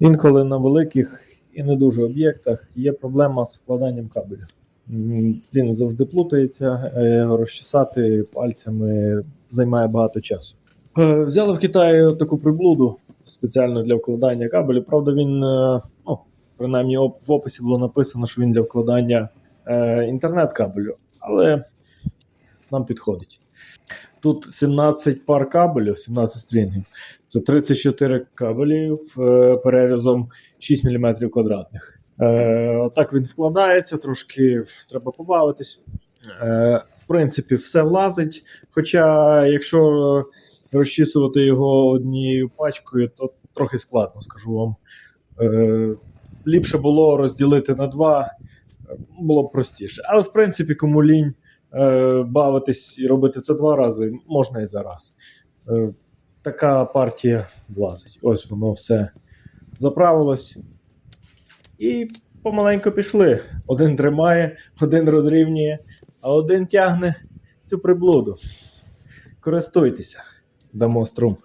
Інколи на великих і не дуже об'єктах є проблема з вкладанням кабелю. Він завжди плутається, е, розчесати пальцями займає багато часу. Е, Взяли в Китаї таку приблуду спеціально для вкладання кабелю. Правда, він, е, ну, принаймні в описі було написано, що він для вкладання інтернет-кабелю, але нам підходить. Тут 17 пар кабелів, 17 стрінгів. Це 34 кабелів е, перерізом 6 мм квадратних. Е, отак він вкладається, трошки треба побавитись. Е, в принципі, все влазить. Хоча, якщо розчісувати його однією пачкою, то трохи складно, скажу вам. Ліпше було розділити на два, було б простіше. Але, в принципі, кому лінь е, бавитись і робити це два рази, можна і за раз. Е, така партія влазить. Ось воно все заправилось. І помаленьку пішли. Один тримає, один розрівнює, а один тягне цю приблуду. Користуйтеся, дамо струм.